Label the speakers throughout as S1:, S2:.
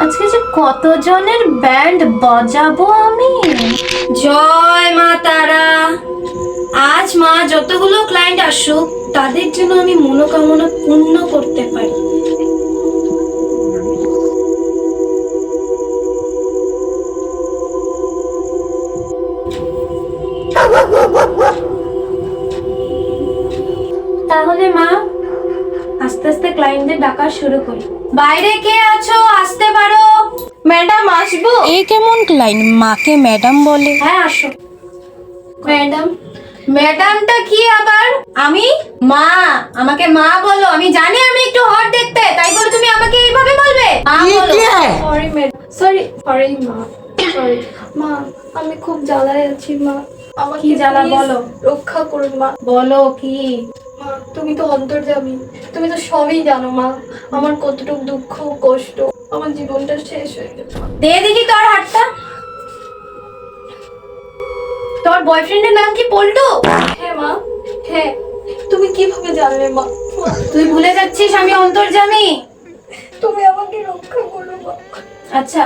S1: আজকে যে কতজনের ব্যান্ড বাজাবো আমি? জয় মা তারা। আজ মা যতগুলো ক্লায়েন্ট আসুক, তাদের জন্য আমি মনোকামনা পূর্ণ করতে পারি। আস্তে ক্লায়েন্টদের ডাকা শুরু করি। বাইরে কে আছো? আসতে পারো। ম্যাডাম আসব?
S2: এই কেমন ক্লাইন্ট মাকে ম্যাডাম বলে।
S1: হ্যাঁ আসো। ম্যাডাম ম্যাডামটা কি আবার? আমি? মা আমাকে মা বলো। আমি জানি আমি একটু হট দেখতে তাই বলে তুমি আমাকে এইভাবে বলবে? মা বলো।
S3: সরি ম্যাডাম সরি সরি মা। সরি মা আমি খুব জ্বালায় আছি মা। আমাকে
S1: কি জ্বালা বলো?
S3: রক্ষা করুন মা।
S1: বলো কি?
S3: তুমি তো অন্তর্যামী। তুমি তো সবই জানো মা। আমার কতটুকু দুঃখ কষ্ট আমার জীবনটা শেষ হয়ে গেছে।
S1: দে দেখি তোর হাতটা। তোর বয়ফ্রেন্ডের নাম কি পল্টু?
S3: হ্যাঁ মা। হ্যাঁ। তুমি কীভাবে জানলে মা?
S1: তুই ভুলে যাচ্ছিস আমি অন্তর্জামি
S3: তুমি আমাকে রক্ষা করো মা।
S1: আচ্ছা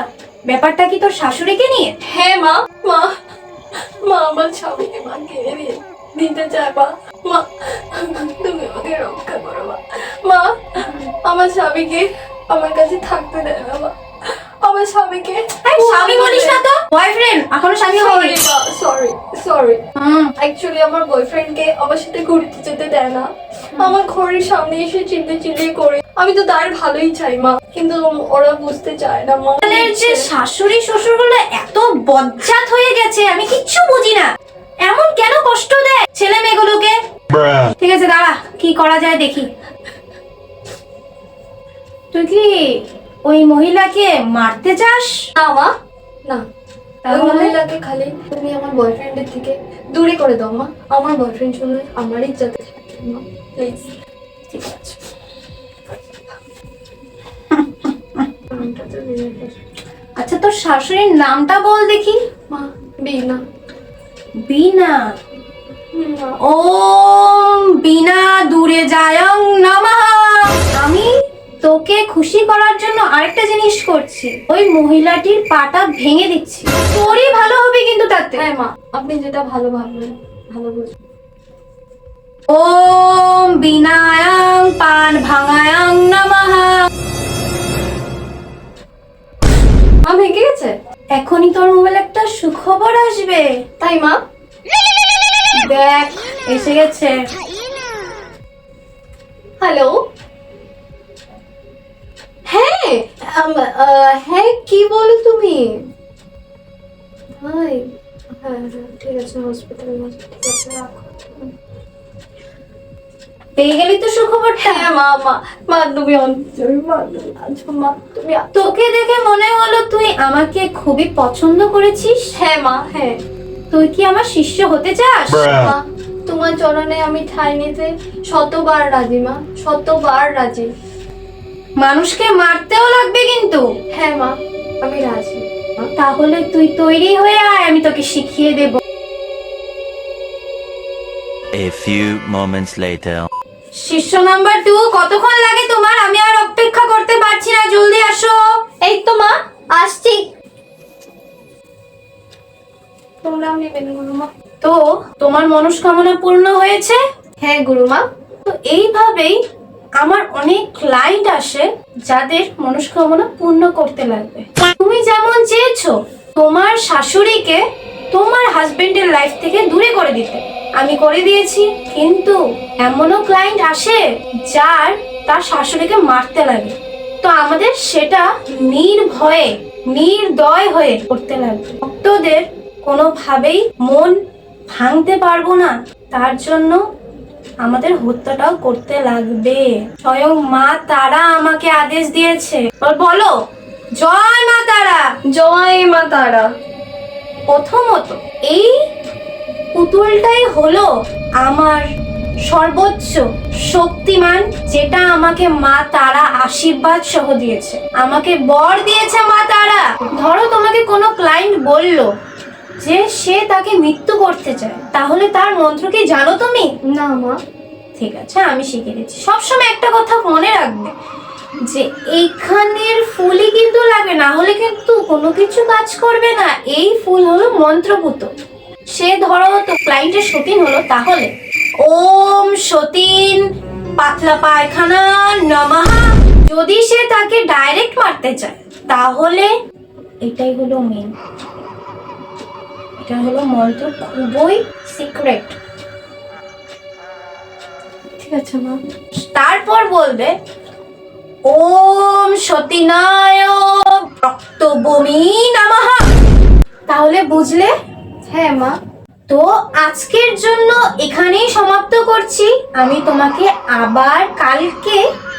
S1: ব্যাপারটা কি তোর শাশুড়িকে নিয়ে?
S3: হ্যাঁ মা। মা মা আমার স্বামীকে মা দিয়ে দিতে চায় মা। আমার স্বামীকে আমার কাছে থাকতে দেয় না মা? আমার স্বামীকে
S1: এই, স্বামী বলিস না তো। বয়ফ্রেন্ড এখনও স্বামী
S3: সরি সরি
S1: হুম।
S3: অ্যাকচুয়ালি আমার বয়ফ্রেন্ডকে আমার সাথে ঘুরতে যেতে দেয় না। আমার ঘরের সামনে এসে চিল্লে চিল্লে করে। আমি তো তার ভালোই চাই মা। কিন্তু ওরা বুঝতে চায় না মা।
S1: যে শাশুড়ি শ্বশুরগুলো এত বজ্জাত হয়ে গেছে আমি কিচ্ছু বুঝি না। এমন কেন কষ্ট দেয় ছেলে মেয়েগুলোকে? ঠিক আছে দাঁড়া কি করা যায় দেখি। তুই কি ওই মহিলাকে মারতে চাস?
S3: না মা। না। ওই মহিলাকে খালি তুমি আমার বয়ফ্রেন্ডের থেকে দূরে করে দাও মা। আমার বয়ফ্রেন্ড শুনলে আমারই যাতে মা। প্লিজ
S1: ঠিক আছে। আচ্ছা তোর শাশুড়ির নামটা বল দেখি।
S3: মা বিনা।
S1: বিনা?
S3: মা,
S1: খুশি করার জন্য আরেকটা জিনিস করছি। ওই মহিলাটির পাটা ভেঙে দিচ্ছি। তোরই ভালো হবে কিন্তু তাতে।
S3: হ্যাঁ মা আপনি যেটা ভালো ভাববেন ভালো বুঝবেন।
S1: ওম বিনায়ং পান ভাঙায়ং নমঃ।
S3: মা ভেঙে গেছে?
S1: এখনই তোর মোবাইল একটা সুখবর আসবে।
S3: তাই মা?
S1: দেখ এসে গেছে।
S3: হ্যালো? হ্যাঁ হ্যাঁ কি বলো তুমি? ভাই হ্যাঁ ঠিক আছে হসপিটালে ঠিক আছে রাখো।
S1: পেয়ে গেলি তো সুখবরটা?
S3: মা মা মা তুমি মা তুমি আছো মা তুমি আছো।
S1: তোকে দেখে মনে হলো তুই আমাকে খুবই পছন্দ করেছিস?
S3: হ্যাঁ মা হ্যাঁ।
S1: তুই কি আমার শিষ্য হতে চাস?
S3: মা তোমার চরণে আমি ঠাই নিতে শতবার রাজি মা শতবার রাজি।
S1: মানুষকে মারতেও লাগবে কিন্তু।
S3: হ্যাঁ মা আমি রাজি।
S1: তাহলে তুই তৈরি হয়ে আয় আমি তোকে শিখিয়ে দেব।
S4: A few moments later.
S1: শিষ্য নাম্বার টু কতক্ষণ লাগে তোমার? আমি আর অপেক্ষা করতে পারছি না জলদি আসো।
S3: এই তো মা আসছি। প্রণাম নেবেন গুরুমা।
S1: তো তোমার মনস্কামনা পূর্ণ হয়েছে?
S3: হ্যাঁ গুরুমা।
S1: তো এইভাবেই আমার অনেক ক্লায়েন্ট আসে যাদের মনস্কামনা পূর্ণ করতে লাগবে। তুমি যেমন চেয়েছো তোমার শাশুড়িকে তোমার হাজবেন্ডের লাইফ থেকে দূরে করে দিতে। আমি করে দিয়েছি, কিন্তু এমনও ক্লায়েন্ট আসে যার তার শাশুড়িকে মারতে লাগে। তো আমাদের সেটা নির্ভয়ে নির্দয় হয়ে করতে লাগবে। ভক্তদের কোনোভাবেই মন ভাঙতে পারব না। তার জন্য আমাদের হত্যাটাও করতে লাগবে। স্বয়ং মা তারা আমাকে আদেশ দিয়েছে। বলো জয় মা তারা।
S3: জয় মা তারা।
S1: প্রথমত এই পুতুলটাই হলো আমার সর্বোচ্চ শক্তিমান যেটা আমাকে মা তারা আশীর্বাদ সহ দিয়েছে। আমাকে বর দিয়েছে মা তারা। ধরো তোমাকে কোনো ক্লায়েন্ট বলল যে সে তাকে মৃত্যু করতে চায় তাহলে তার মন্ত্র কি জানো তুমি?
S3: না মা।
S1: ঠিক আছে আমি শিখে দিচ্ছি। সবসময় একটা কথা মনে রাখবে যে এইখানের ফুলই কিন্তু লাগে না হলে কিন্তু কোনো কিছু কাজ করবে না। এই ফুল হলো মন্ত্রপুত। সে ধরো তো ক্লায়েন্টের সতীন হলো তাহলে ওম সতীন পাতলা পায়খানা নমহা যদি সে তাকে ডাইরেক্ট মারতে চায় তাহলে এটাই হলো মেন এটা হলো মন্ত্র খুবই সিক্রেট
S3: ঠিক আছে, মা।
S1: তারপর বলবে, ওম সতীনায় রক্তবমি নামাহা। তাহলে বুঝলে?
S3: হ্যাঁ মা।
S1: তো আজকের জন্য করছি আমি তোমাকে আবার কালকে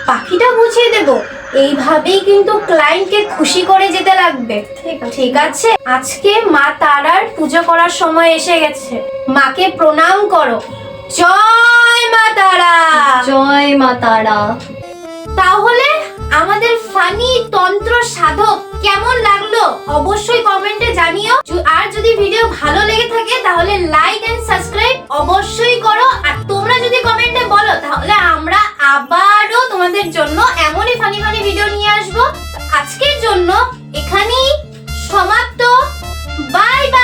S1: পাখিটা বুঝিয়ে দেব। এইভাবেই কিন্তু ক্লায়েন্টকে খুশি করে যেতে লাগবে।
S3: ঠিক আছে?
S1: আজকে মা তারার পুজো করার সময় এসে গেছে। মাকে প্রণাম করো। জয় মা তারা!
S3: জয় মা তারা।
S1: তাহলে আমাদের ফানি তন্ত্র সাধক কেমন লাগল? অবশ্যই আজকের জন্য এখানেই সমাপ্ত। Bye bye.